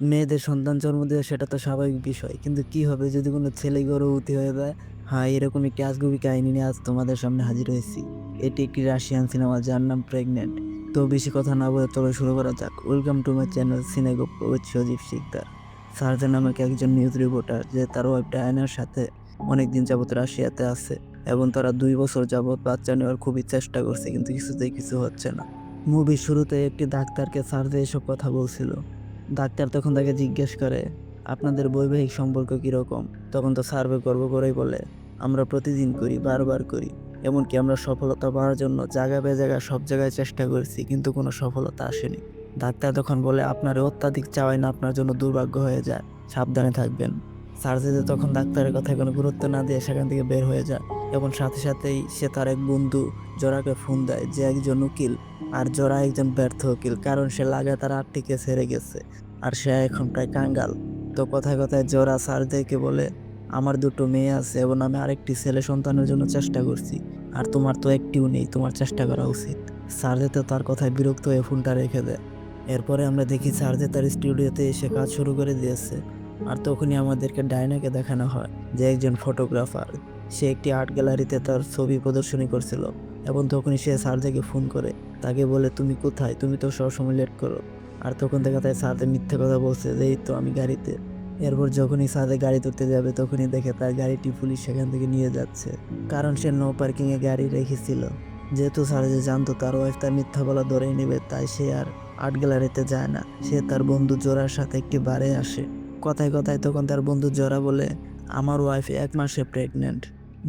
মেয়েদের সন্তান জন্ম দেওয়া সেটা তো স্বাভাবিক বিষয়। কিন্তু কি হবে যদি কোনো ছেলে গর্ভবতী হয়ে যায়? হ্যাঁ এরকম একটি আজগুবি কাহিনী নিয়ে আজ তোমাদের সামনে হাজির হয়েছি? এটি একটি রাশিয়ান সিনেমা যার নাম প্রেগনেন্ট। তো বেশি কথা না বলে চলো শুরু করা যাক। ওয়েলকাম টু মাই চ্যানেল সিনেগোপ সজীব শিকদার। সার্জেন নামক একজন নিউজ রিপোর্টার যে তার ওয়াইফ ডায়নার সাথে অনেকদিন যাবত রাশিয়াতে আছে এবং তারা দুই বছর যাবৎ বাচ্চা নেওয়ার খুবই চেষ্টা করছে কিন্তু কিছুতেই কিছু হচ্ছে না। মুভির শুরুতে একটি ডাক্তারকে সার্জে এসব কথা বলছিল। ডাক্তার তখন তাকে জিজ্ঞেস করে, আপনাদের বৈবাহিক সম্পর্ক কীরকম? তখন তো সার্ভে গর্ব করেই বলে, আমরা প্রতিদিন করি, বারবার করি। এমনকি আমরা সফলতা পাওয়ার জন্য জায়গা বে জায়গা সব জায়গায় চেষ্টা করেছি, কিন্তু কোনো সফলতা আসেনি। ডাক্তার তখন বলে আপনার অত্যাধিক চাওয়াই না, আপনার জন্য দুর্ভাগ্য হয়ে যায়। সাবধানে থাকবেন। সার্জেতে তখন ডাক্তারের কথায় কোনো গুরুত্ব না দিয়ে সেখান থেকে বের হয়ে যায়। এবং সাথে সাথেই সে তার এক বন্ধু জোরাকে ফোন দেয় যে একজন উকিল আর জোড়া একজন ব্যর্থ উকিল, কারণ সে লাগাতার আটটি কেস হেরে গেছে আর সে এখন প্রায় কাঙ্গাল। তো কথায় কথায় জোড়া সার্জেকে বলে, আমার দুটো মেয়ে আছে এবং আমি আরেকটি ছেলে সন্তানের জন্য চেষ্টা করছি, আর তোমার তো একটিও নেই, তোমার চেষ্টা করা উচিত। সার্জে তো তার কথায় বিরক্ত হয়ে ফোনটা রেখে দেয়। এরপরে আমরা দেখি সার্জে তার স্টুডিওতে এসে কাজ শুরু করে দিয়েছে। আর তখনই আমাদেরকে ডায়নাকে দেখানো হয় যে একজন ফটোগ্রাফার। সে একটি আর্ট গ্যালারিতে তার ছবি প্রদর্শনী করছিল এবং তখনই সে সার্জেকে ফোন করে, তাকে বলে, তুমি কোথায়? তুমি তো সবসময় লেট করো। আর তখন দেখা যায় সার্জে মিথ্যে কথা বলছে যে, এই তো আমি গাড়িতে। এরপর যখনই সাদে গাড়ি তুলতে যাবে, তখনই দেখে তার গাড়িটি পুলিশ সেখান থেকে নিয়ে যাচ্ছে। কারণ সে নো পার্কিংয়ে গাড়ি রেখেছিল। যেহেতু সার্জে জানতো, তার ওয়াইফ তার মিথ্যা বলা ধরেই নেবে, তাই সে আর আর্ট গ্যালারিতে যায় না। সে তার বন্ধু জোড়ার সাথে একটি বারে আসে। কথায় কথায় তখন তার বন্ধু জোড়া বলে, আমার ওয়াইফ এক মাসে প্রেগনেন্ট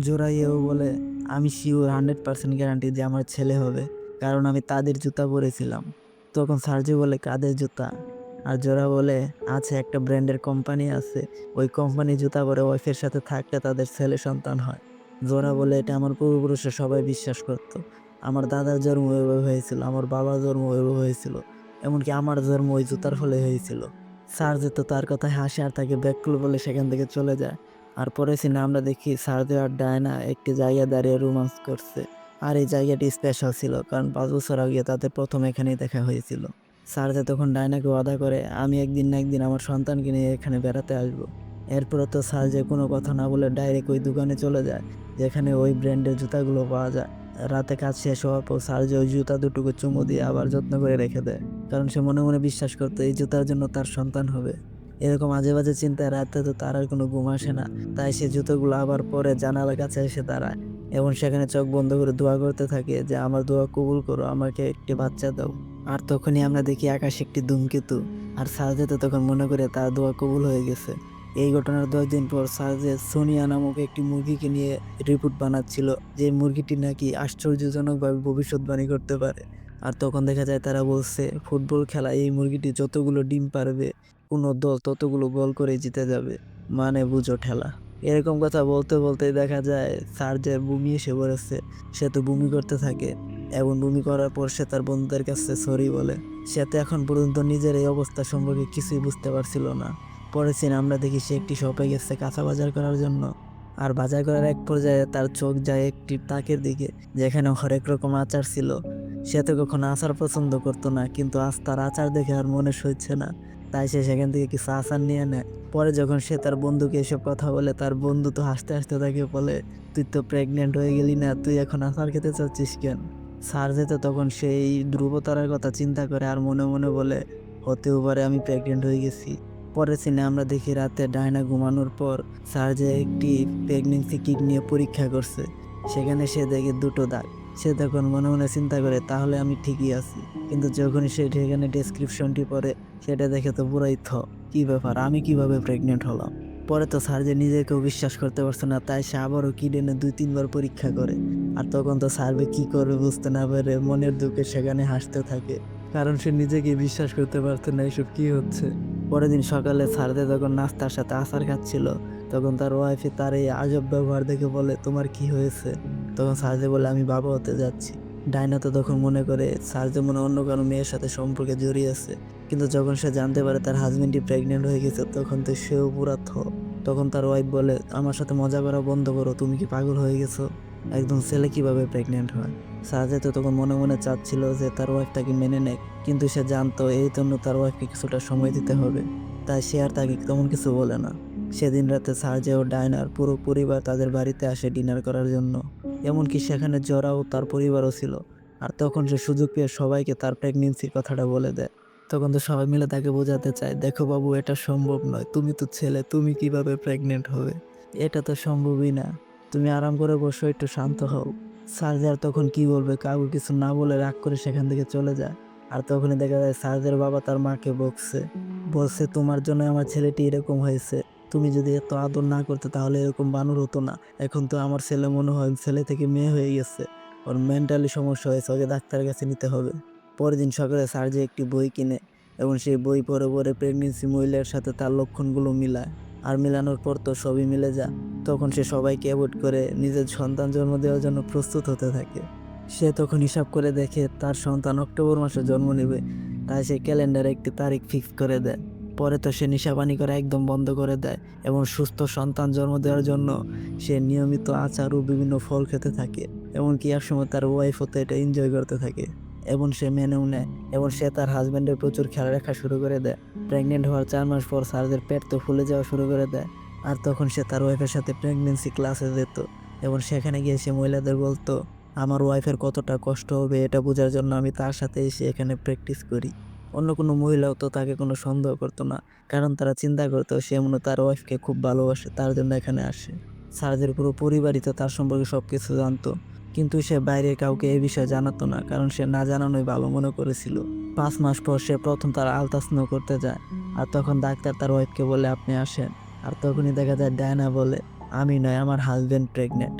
জোড়া ইয়েও বলে, আমি শিওর হান্ড্রেড পার্সেন্ট গ্যারান্টি যে আমার ছেলে হবে, কারণ আমি তাদের জুতা পরেছিলাম। তখন সার্জি বলে, কাদের জুতা? আর জোড়া বলে, আছে একটা ব্র্যান্ডের কোম্পানি আছে, ওই কোম্পানি জুতা পরে ওয়াইফের সাথে থাকলে তাদের ছেলে সন্তান হয়। জোড়া বলে, এটা আমার পূর্বপুরুষে সবাই বিশ্বাস করত। আমার দাদার জন্ম ওইভাবে হয়েছিল, আমার বাবার জন্ম ওইভাবে হয়েছিল, এমনকি আমার জন্ম ওই জুতার ফলে হয়েছিল। সার্জে তো তার কথায় হাসে আর তাকে ব্যাককুল বলে সেখান থেকে চলে যায়। আর পরে সিনে আমরা দেখি সার্জে আর ডায়না একটি জায়গায় দাঁড়িয়ে রোমান্স করছে। আর এই জায়গাটি স্পেশাল ছিল কারণ পাঁচ বছর আগে তাদের প্রথম এখানেই দেখা হয়েছিল। সার্জে তখন ডায়নাকে ওয়াদা করে, আমি একদিন না একদিন আমার সন্তানকে নিয়ে এখানে বেড়াতে আসব। এরপরে তো সার্জে কোনো কথা না বলে ডাইরেক্ট ওই দোকানে চলে যায়, যেখানে ওই ব্র্যান্ডের জুতাগুলো পাওয়া যায়। রাতে কাজ শেষ হওয়ার পর সার্জে ওই জুতা দুটোকে চুমু দিয়ে আবার যত্ন করে রেখে দেয়। কারণ সে মনে মনে বিশ্বাস করতো এই জুতার জন্য তার সন্তান হবে। এরকম আজে বাজে চিন্তায় রাতে তো তার আর কোনো ঘুম আসে না। তাই সে জুতোগুলো আবার পরে জানালার কাছে এসে দাঁড়ায় এবং সেখানে চোখ বন্ধ করে দোয়া করতে থাকে যে, আমার দোয়া কবুল করো, আমাকে একটি বাচ্চা দাও। আর তখনই আমরা দেখি আকাশে একটি ধূমকেতু আর সার্জে তো তখন মনে করে তার দোয়া কবুল হয়ে গেছে। এই ঘটনার দশ দিন পর সার্জে সোনিয়া নামক একটি মুরগিকে নিয়ে রিপোর্ট বানাচ্ছিল যে, মুরগিটি নাকি আশ্চর্যজনকভাবে ভবিষ্যৎবাণী করতে পারে। আর তখন দেখা যায় তারা বলছে, ফুটবল খেলা, এই মুরগিটি যতগুলো ডিম পারবে, কোনো দল ততগুলো গোল করে জিতে যাবে। মানে বুঝো ঠেলা। এরকম কথা বলতে বলতে দেখা যায়, স্যার যে বমি এসে পড়েছে, সে তো বমি করতে থাকে। এবং বমি করার পর সে তার বন্ধুদের কাছে সরি বলে। সে তো এখন পর্যন্ত নিজের এই অবস্থা সম্পর্কে কিছুই বুঝতে পারছিল না। পরের সিনে আমরা দেখি সে একটি শপে গেছে কাঁচা বাজার করার জন্য। আর বাজার করার এক পর্যায়ে তার চোখ যায় একটি তাকের দিকে, যেখানে হরেক রকম আচার ছিল। সে তো কখনো আচার পছন্দ করতো না, কিন্তু আজ তার আচার দেখে আর মনে সইছে না। তাই সে সেখান থেকে কিছু আচার নিয়ে নেয়। পরে যখন সে তার বন্ধুকে এসব কথা বলে, তার বন্ধু তো হাসতে হাসতে তাকে বলে, তুই তো প্রেগনেন্ট হয়ে গেলি না, তুই এখন আচার খেতে চাচ্ছিস কেন? স্যার যেতে তখন সেই ধ্রুবতারার কথা চিন্তা করে আর মনে মনে বলে, হতেও পারে আমি প্রেগনেন্ট হয়ে গেছি। পরে সিনে আমরা দেখি রাতে ডায়না ঘুমানোর পর স্যার যে একটি প্রেগনেন্সি কিট নিয়ে পরীক্ষা করছে। সেখানে সে দেখে দুটো দাগ। সে তখন মনে মনে চিন্তা করে, তাহলে আমি ঠিকই আছি। কিন্তু যখনই সে সেখানে ডেসক্রিপশনটি পড়ে, সেটা দেখে তো পুরাই থ, কী ব্যাপার? আমি কীভাবে প্রেগনেন্ট হলাম? পরে তো স্যার যে নিজেকেও বিশ্বাস করতে পারছে না, তাই সে আবারও কিট এনে দুই, তিনবার পরীক্ষা করে। আর তখন তো সার্ভে কি করবে বুঝতে না পারে, মনের দুঃখে সেখানে হাসতে থাকে। কারণ সে নিজেকে বিশ্বাস করতে পারছে না এসব কি হচ্ছে। পরের দিন সকালে স্যারদের যখন নাস্তার সাথে আচার খাচ্ছিল। তখন তার ওয়াইফে তার এই আজব ব্যবহার দেখে বলে, তোমার কি হয়েছে? তখন সারদে বলে আমি বাবা হতে যাচ্ছি। ডাইনা তো তখন মনে করে সার্জে মনে অন্য কোনো মেয়ের সাথে সম্পর্কে জড়িয়ে আছে। কিন্তু যখন সে জানতে পারে তার হাজবেন্ডই প্রেগনেন্ট হয়ে গেছে, তখন তো সেও পুরা থ তখন তার ওয়াইফ বলে, আমার সাথে মজা করা বন্ধ করো, তুমি কি পাগল হয়ে গেছো? একদম ছেলে কীভাবে প্রেগনেন্ট হয়? সাজে তো তখন মনে মনে চাচ্ছিল যে তার ওয়াইফ তাকে মেনে নেয় কিন্তু সে জানতো এই জন্য তার ওয়াইফকে কিছুটা সময় দিতে হবে। তাই সে আর তাকে তেমন কিছু বলে না। সেদিন রাতে সার্জে ও ডায়নার পুরো পরিবার তাদের বাড়িতে আসে ডিনার করার জন্য। এমনকি সেখানে জরা ও তার পরিবারও ছিল। আর তখন সে সুযোগ পেয়ে সবাইকে তার প্রেগনেন্সির কথাটা বলে দেয়। তখন তো সবাই মিলে তাকে বোঝাতে চায়, দেখো বাবু, এটা সম্ভব নয়। তুমি তো ছেলে, তুমি কীভাবে প্রেগনেন্ট হবে? এটা তো সম্ভবই না। তুমি আরাম করে বসো, একটু শান্ত হও। সার্জার তখন কি বলবে, কাউকে কিছু না বলে রাগ করে সেখান থেকে চলে যায়। আর তখনই দেখা যায় সার্জের বাবা তার মাকে বকছে। বলছে, তোমার জন্য আমার ছেলেটি এরকম হয়েছে। তুমি যদি এত আদর না করতে, তাহলে এরকম বানর হতো না। এখন তো আমার ছেলে মনে হয় ছেলে থেকে মেয়ে হয়ে গেছে। ওর মেন্টালি সমস্যা হয়েছে, ওকে ডাক্তারের কাছে নিতে হবে। পরের দিন সকালে সার্জি একটি বই কিনে, এবং সেই বই পরে পরে প্রেগনেন্সি মহিলার সাথে তার লক্ষণগুলো মিলায়। আর মিলানোর পর তো সবই মিলে যায়। তখন সে সবাইকে অ্যাভয়েড করে, নিজের সন্তান জন্ম দেওয়ার জন্য প্রস্তুত হতে থাকে। সে তখন হিসাব করে দেখে, তার সন্তান অক্টোবর মাসে জন্ম নেবে। তাই সে ক্যালেন্ডারে একটি তারিখ ফিক্স করে দেয়। পরে তো সে নিশাপানি করা একদম বন্ধ করে দেয় এবং সুস্থ সন্তান জন্ম দেওয়ার জন্য সে নিয়মিত আচার ও বিভিন্ন ফল খেতে থাকে এমনকি একসময় তার ওয়াইফও তো এটা এনজয় করতে থাকে এবং সে মেনেও নেয় এবং সে তার হাজব্যান্ডের প্রচুর খেয়াল রাখা শুরু করে দেয়। প্রেগনেন্ট হওয়ার চার মাস পর সার্জের পেট তো ফুলে যাওয়া শুরু করে দেয় আর তখন সে তার ওয়াইফের সাথে প্রেগনেন্সি ক্লাসে যেত এবং সেখানে গিয়ে সে মহিলাদের বলতো, আমার ওয়াইফের কতটা কষ্ট হবে এটা বোঝার জন্য আমি তার সাথে এসে এখানে প্র্যাকটিস করি। অন্য কোনো মহিলাও তো তাকে কোনো সন্দেহ করতো না। কারণ তারা চিন্তা করতো, সে মনে তার ওয়াইফকে খুব ভালোবাসে, তার জন্য এখানে আসে। সার্জের পুরো পরিবারই তো তার সম্পর্কে সব কিছু জানতো। কিন্তু সে বাইরে কাউকে এই বিষয়ে জানাতো না, কারণ সে না জানানোই ভালো মনে করেছিল। পাঁচ মাস পর সে প্রথম তার আলতাস্নো করতে যায়, আর তখন ডাক্তার তার ওয়াইফকে বলে, আপনি আসেন। আর তখনই দেখা যায় ডায়না বলে, আমি নয়, আমার হাজবেন্ড প্রেগনেন্ট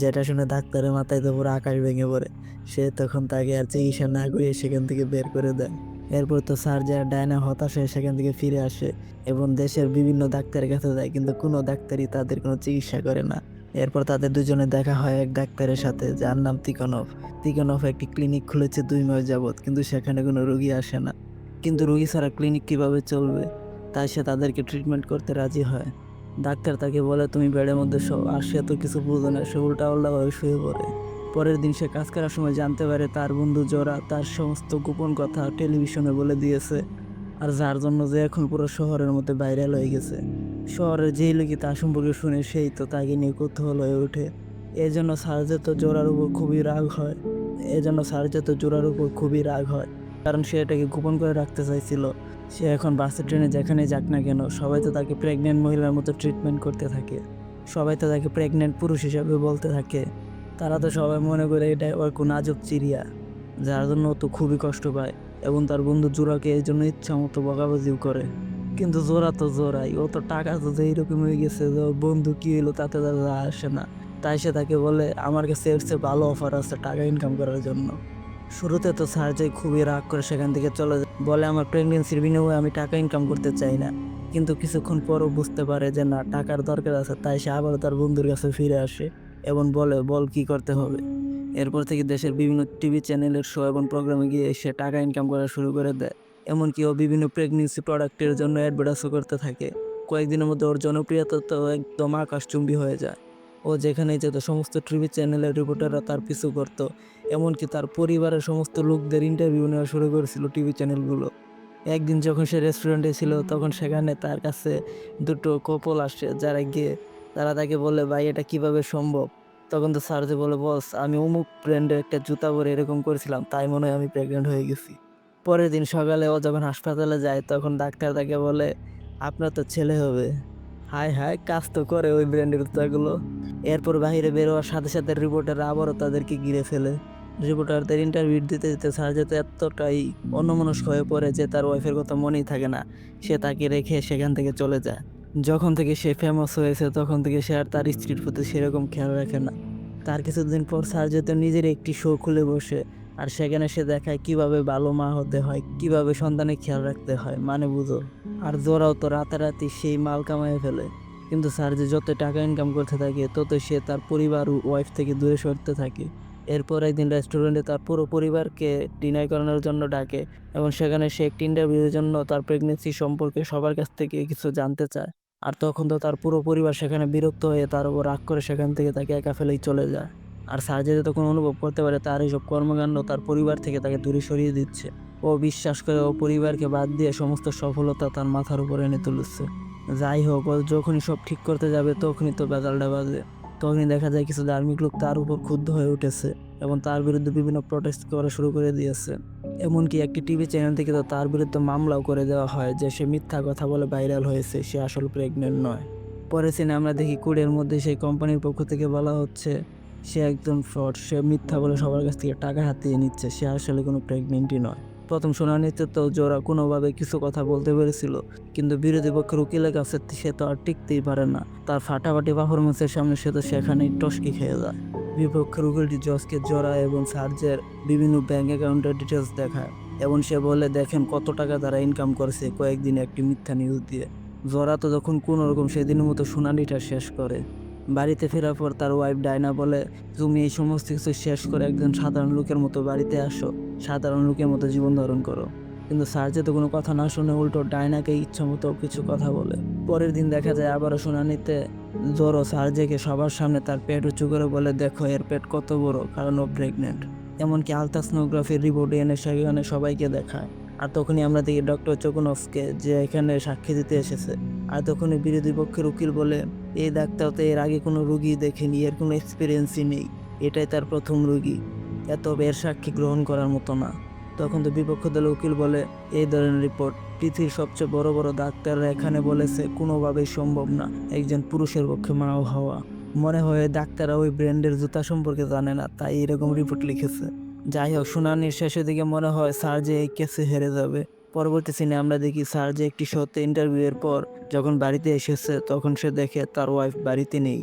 যেটা শুনে ডাক্তারের মাথায় তো পুরো আকাশ ভেঙে পড়ে। সে তখন তাকে আর চিকিৎসা না করিয়ে সেখান থেকে বের করে দেয়। এরপর তো সার্জার ডায়না হতাশ হয়ে সেখান থেকে ফিরে আসে এবং দেশের বিভিন্ন ডাক্তারের কাছে যায়, কিন্তু কোনো ডাক্তারই তাদের কোনো চিকিৎসা করে না। এরপর তাদের দুজনে দেখা হয় এক ডাক্তারের সাথে, যার নাম তিকনফ। তিকনফ একটি ক্লিনিক খুলেছে দুই মাস যাবৎ, কিন্তু সেখানে কোনো রুগী আসে না। কিন্তু রুগী ছাড়া ক্লিনিক কীভাবে চলবে? তাই সে তাদেরকে ট্রিটমেন্ট করতে রাজি হয়। ডাক্তার তাকে বলে, তুমি বেডের মধ্যে শো, আর সে তো কিছু বুঝে না, সে উল্টা উল্টাভাবে শুয়ে পড়ে। পরের দিন সে কাজ করার সময় জানতে পারে তার বন্ধু জোরা তার সমস্ত গোপন কথা টেলিভিশনে বলে দিয়েছে। আর যার জন্য যে এখন পুরো শহরের মধ্যে ভাইরাল হয়ে গেছে। শহরের যেই লোকই তার সম্পর্কে শুনে সেই তো তাকে নিয়ে কৌতূহল হয়ে ওঠে। এই জন্য সার্জে তো জোরার উপর খুবই রাগ হয়। এই জন্য সার্জে তো জোরার উপর খুবই রাগ হয়। কারণ সে এটাকে গোপন করে রাখতে চাইছিল। সে এখন বাসে, ট্রেনে যেখানে যাক না কেন, সবাই তো তাকে প্রেগনেন্ট মহিলার মতো ট্রিটমেন্ট করতে থাকে। সবাই তো তাকে প্রেগনেন্ট পুরুষ হিসাবে বলতে থাকে। তারা তো সবাই মনে করে এটা ওর কোন আজব চিড়িয়া, যার জন্য তো খুবই কষ্ট পায় এবং তার বন্ধু জোড়াকে এই জন্য ইচ্ছা মতো বকাবাজিও করে। কিন্তু জোড়া তো জোড়াই ও তো টাকা তো যে এইরকম হয়ে গেছে যে ওর বন্ধু কী হলো তাতে তার আসে না। তাই সে তাকে বলে, আমার কাছে এর চেয়ে ভালো অফার আছে টাকা ইনকাম করার জন্য। শুরুতে তো সার্জাই খুবই রাগ করে সেখান থেকে চলে যায়। বলে, আমার প্রেগনেন্সির বিনিময়ে আমি টাকা ইনকাম করতে চাই না। কিন্তু কিছুক্ষণ পরও বুঝতে পারে যে না, টাকার দরকার আছে, তাই সে আবার তার বন্ধুর কাছে ফিরে আসে। এবং বলে, বল কি করতে হবে। এরপর থেকে দেশের বিভিন্ন টিভি চ্যানেলের শো এবং প্রোগ্রামে গিয়ে সে টাকা ইনকাম করা শুরু করে দেয়। এমনকি ও বিভিন্ন প্রেগনেন্সি প্রোডাক্টের জন্য অ্যাডভার্টাইজও করতে থাকে। কয়েকদিনের মধ্যে ওর জনপ্রিয়তা তো একদম আকাশচুম্বী হয়ে যায়। ও যেখানেই যেত, সমস্ত টিভি চ্যানেলের রিপোর্টাররা তার পিছু করত। এমনকি তার পরিবারের সমস্ত লোকদের ইন্টারভিউ নেওয়া শুরু করেছিল টিভি চ্যানেলগুলো। একদিন যখন সে রেস্টুরেন্টে ছিল, তখন সেখানে তার কাছে দুটো কপল আসে, যারা গিয়ে তারা তাকে বলে, ভাই, এটা কীভাবে সম্ভব? তখন তো স্যার যে বলে, বস, আমি অমুক ব্র্যান্ডের একটা জুতা পরে এরকম করেছিলাম, তাই মনে হয় আমি প্রেগনেন্ট হয়ে গেছি। পরের দিন সকালে ও যখন হাসপাতালে যায়, তখন ডাক্তার তাকে বলে, আপনার তো ছেলে হবে। হায় হায়, কাজ তো করে ওই ব্র্যান্ডের জুতাগুলো। এরপর বাইরে বেরোয়ার সাথে সাথে রিপোর্টার আবারও তাদেরকে ঘিরে ফেলে। রিপোর্টারদের ইন্টারভিউ দিতে দিতে সার্জে তো এতটাই অন্যমনস্ক হয়ে পড়ে যে তার ওয়াইফের কথা মনেই থাকে না। সে তাকে রেখে সেখান থেকে চলে যায়। যখন থেকে সে ফেমাস হয়েছে, তখন থেকে সে আর তার স্ত্রীর প্রতি সেরকম খেয়াল রাখে না। তার কিছুদিন পর সার্জে তো নিজের একটি শো খুলে বসে, আর সেখানে সে দেখায় কীভাবে ভালো মা হতে হয়, কীভাবে সন্তানের খেয়াল রাখতে হয় মানে বুঝো? আর জোরাও তো রাতারাতি সেই মাল কামায় ফেলে। কিন্তু স্যার যে যত টাকা ইনকাম করতে থাকে, তত সে তার পরিবার ও ওয়াইফ থেকে দূরে সরতে থাকে। এরপর একদিন রেস্টুরেন্টে তার পুরো পরিবারকে ডিনার করানোর জন্য ডাকে, এবং সেখানে সে একটি ইন্টারভিউর জন্য তার প্রেগনেন্সি সম্পর্কে সবার কাছ থেকে কিছু জানতে চায়। আর তখন তো তার পুরো পরিবার সেখানে বিরক্ত হয়ে তার উপর রাগ করে সেখান থেকে তাকে একা ফেলেই চলে যায়। আর সার্জারি তখন অনুভব করতে পারে তার এইসব কর্মকাণ্ড তার পরিবার থেকে তাকে দূরে সরিয়ে দিচ্ছে। ও বিশ্বাস করে ও পরিবারকে বাদ দিয়ে সমস্ত সফলতা তার মাথার উপর এনে তুলছে। যাই হোক, ও যখনই সব ঠিক করতে যাবে তখনই তো বেজালটা বাজে। তখনই দেখা যায় কিছু ধার্মিক লোক তার উপর ক্ষুব্ধ হয়ে উঠেছে এবং তার বিরুদ্ধে বিভিন্ন প্রটেস্ট করা শুরু করে দিয়েছে। এমনকি একটি টিভি চ্যানেল থেকে তো তার বিরুদ্ধে মামলাও করে দেওয়া হয় যে সে মিথ্যা কথা বলে ভাইরাল হয়েছে, সে আসলে প্রেগনেন্ট নয়। পরে সিনে আমরা দেখি কুড়ের মধ্যে সেই কোম্পানির পক্ষ থেকে বলা হচ্ছে, সে একজন ফ্রড সে মিথ্যা বলে সবার কাছ থেকে টাকা হাতিয়ে নিচ্ছে, সে আসলে কোনো প্রেগনেন্টই নয়। প্রথম শুনানিতে তো জোরা কোনোভাবে কিছু কথা বলতে পেরেছিল, কিন্তু বিরোধী পক্ষের উকিলের কাছে সে তো আর টিকতেই পারে না। তার ফাটাফাটি পারফরমেন্সের সামনে সে তো সেখানেই টসকি খেয়ে যায়। বিপক্ষের উকিলটি জজকে জোড়া এবং সার্জের বিভিন্ন ব্যাঙ্ক অ্যাকাউন্টের ডিটেলস দেখায়, এবং সে বলে, দেখেন কত টাকা তারা ইনকাম করেছে কয়েকদিনে একটি মিথ্যা নিউজ দিয়ে। জোরা তো যখন কোনো রকম সেদিনের মতো শুনানিটা শেষ করে বাড়িতে ফেরার পর তার ওয়াইফ ডায়না বলে, তুমি এই সমস্ত কিছু শেষ করে একজন সাধারণ লোকের মতো বাড়িতে আসো। সাধারণ লোকের মতো জীবন ধারণ করো। কিন্তু সার্জে তো কোনো কথা না শুনে উল্টো ডায়নাকে ইচ্ছা মতো কিছু কথা বলে। পরের দিন দেখা যায় আবারও শুনানিতে জোরো সার্জেকে সবার সামনে তার পেট উঁচু করে বলে, দেখো, এর পেট কত বড়, কারণ ও প্রেগনেন্ট এমনকি আলট্রাসনোগ্রাফির রিপোর্ট এনে সেখানে সবাইকে দেখায়। আর তখনই আমরা দেখি ডক্টর চকুনফকে যে এখানে সাক্ষী দিতে এসেছে। আর তখনই বিরোধী পক্ষের উকিল বলে, এই ডাক্তার তো এর আগে কোনো রুগী দেখেনি, এর কোনো এক্সপিরিয়েন্সই নেই। এটাই তার প্রথম রুগী। এত এর সাক্ষী গ্রহণ করার মতো না। তখন তো বিপক্ষ দলের উকিল বলে, এই ধরনের রিপোর্ট পৃথিবীর সবচেয়ে বড় বড় ডাক্তাররা এখানে বলেছে, কোনোভাবেই সম্ভব না একজন পুরুষের পক্ষে মাও হওয়া। মনে হয় ডাক্তাররা ওই ব্র্যান্ডের জুতা সম্পর্কে জানে না, তাই এরকম রিপোর্ট লিখেছে। যাই হোক, শুনানির শেষের দিকে মনে হয় স্যার যে এই কেসে হেরে যাবে। পরবর্তী সিনে আমরা দেখি স্যার যে একটি সত্যি ইন্টারভিউয়ের পর যখন বাড়িতে এসেছে, তখন সে দেখে তার ওয়াইফ বাড়িতে নেই।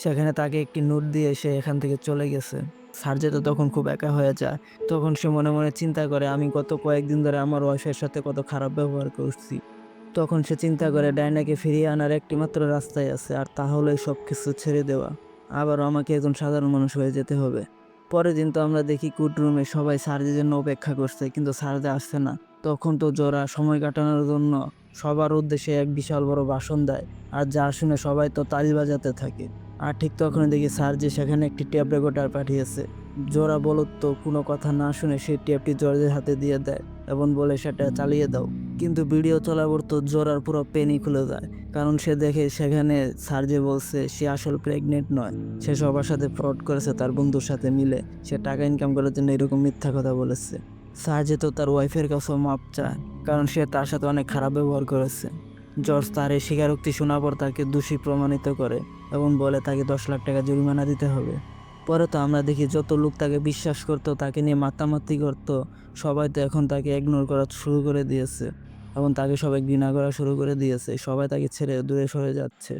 সেখানে তাকে একটি নোট দিয়ে সে এখান থেকে চলে গেছে। সার্জে তো তখন খুব একা হয়ে যায়। তখন সে মনে মনে চিন্তা করে, আমি গত কয়েকদিন ধরে আমার ওয়াইফের সাথে কত খারাপ ব্যবহার করছি। তখন সে চিন্তা করে ডায়নাকে ফিরিয়ে আনার একটি মাত্র রাস্তায় আছে, আর তা হলো সব কিছু ছেড়ে দেওয়া। আবারও আমাকে একজন সাধারণ মানুষ হয়ে যেতে হবে। পরের দিন তো আমরা দেখি কুটরুমে সবাই সার্জের জন্য অপেক্ষা করছে, কিন্তু সার্জে আসছে না। তখন তো জোরা সময় কাটানোর জন্য সবার উদ্দেশ্যে এক বিশাল বড় ভাষণ দেয়। আর যা শুনে সবাই তো তালি বাজাতে থাকে। আর ঠিক তখন দেখি স্যার যে সেখানে একটি ট্যাপ রেকর্ডার পাঠিয়েছে। জোরা বলত তো কোনো কথা না শুনে সেই ট্যাপটি জর্জের হাতে দিয়ে দেয় এবং বলে, সেটা চালিয়ে দাও। কিন্তু ভিডিও চলার তো জোরার পুরো পেনই খুলে যায়। কারণ সে দেখে সেখানে স্যার যে বলছে, সে আসল প্রেগনেন্ট নয়। সে সবার সাথে ফ্রড করেছে তার বন্ধুর সাথে মিলে। সে টাকা ইনকাম করার জন্য এরকম মিথ্যা কথা বলেছে। স্যার যে তো তার ওয়াইফের কাছেও মাপ চায়, কারণ সে তার সাথে অনেক খারাপ ব্যবহার করেছে। জর্জ তার এই স্বীকারোক্তি শোনার পর তাকে দোষী প্রমাণিত করে এবং বলে তাকে দশ লাখ টাকা জরিমানা দিতে হবে। পরে তো আমরা দেখি যত লোক তাকে বিশ্বাস করতো, তাকে নিয়ে মাতামাতি করতো, সবাই তো এখন তাকে ইগনোর করা শুরু করে দিয়েছে এবং তাকে সবাই ঘৃণা করা শুরু করে দিয়েছে, সবাই তাকে ছেড়ে দূরে সরে যাচ্ছে।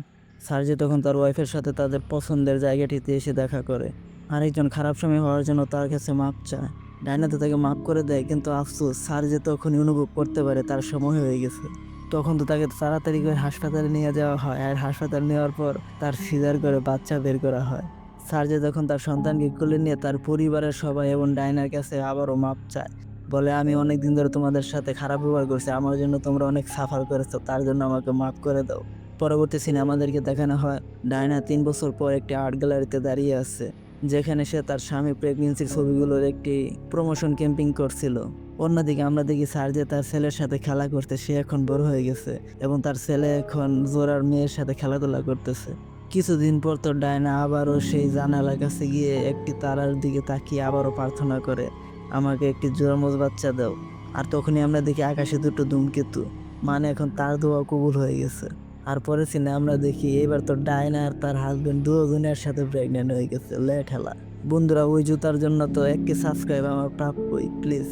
সার্জি তখন তার ওয়াইফের সাথে তাদের পছন্দের জায়গাটিতে এসে দেখা করে। আরেকজন খারাপ সময় হওয়ার জন্য তার কাছে মাপ চায়। ডাইনা তো তাকে মাফ করে দেয়, কিন্তু আফসোস, স্যার যে তখনই অনুভব করতে পারে তার সময় হয়ে গেছে। তখন তো তাকে তাড়াতাড়ি করে হাসপাতালে নিয়ে যাওয়া হয়, আর হাসপাতালে নেওয়ার পর তার সিজার করে বাচ্চা বের করা হয়। স্যার যে তখন তার সন্তানকে কোলে নিয়ে তার পরিবারের সবাই এবং ডাইনার কাছে আবারও মাপ চায়, বলে, আমি অনেক দিন ধরে তোমাদের সাথে খারাপ ব্যবহার করছি, আমার জন্য তোমরা অনেক সাফার করেছ, তার জন্য আমাকে মাফ করে দাও। পরবর্তী সিনে আমাদেরকে দেখানো হয়। ডায়না তিন বছর পর একটি আর্ট গ্যালারিতে দাঁড়িয়ে আছে। যেখানে সে তার স্বামী প্রেগনেন্সির ছবিগুলোর একটি প্রমোশন ক্যাম্পিং করছিল। অন্যদিকে আমরা দেখি স্যার যে তার ছেলের সাথে খেলা করতে সে এখন বড় হয়ে গেছে এবং তার ছেলে এখন জোরার মেয়ের সাথে খেলাধুলা করতেছে। কিছুদিন পর তো ডায়না আবারও সেই জানালার কাছে গিয়ে একটি তারার দিকে তাকিয়ে আবারও প্রার্থনা করে, আমাকে একটি জন্মজ বাচ্চা দাও। আর তখনই আমরা দেখি আকাশে দুটো ধূমকেতু মানে এখন তার দোয়া কবুল হয়ে গেছে। আর পরে সিনে আমরা দেখি এবার তো ডায়না আর তার হাজবেন্ড দুজনের সাথে প্রেগনেন্ট হয়ে গেছে লে ঠেলা বন্ধুরা, ওই জুতার জন্য তো একটি সাবস্ক্রাইব আমার প্রাপ্যই প্লিজ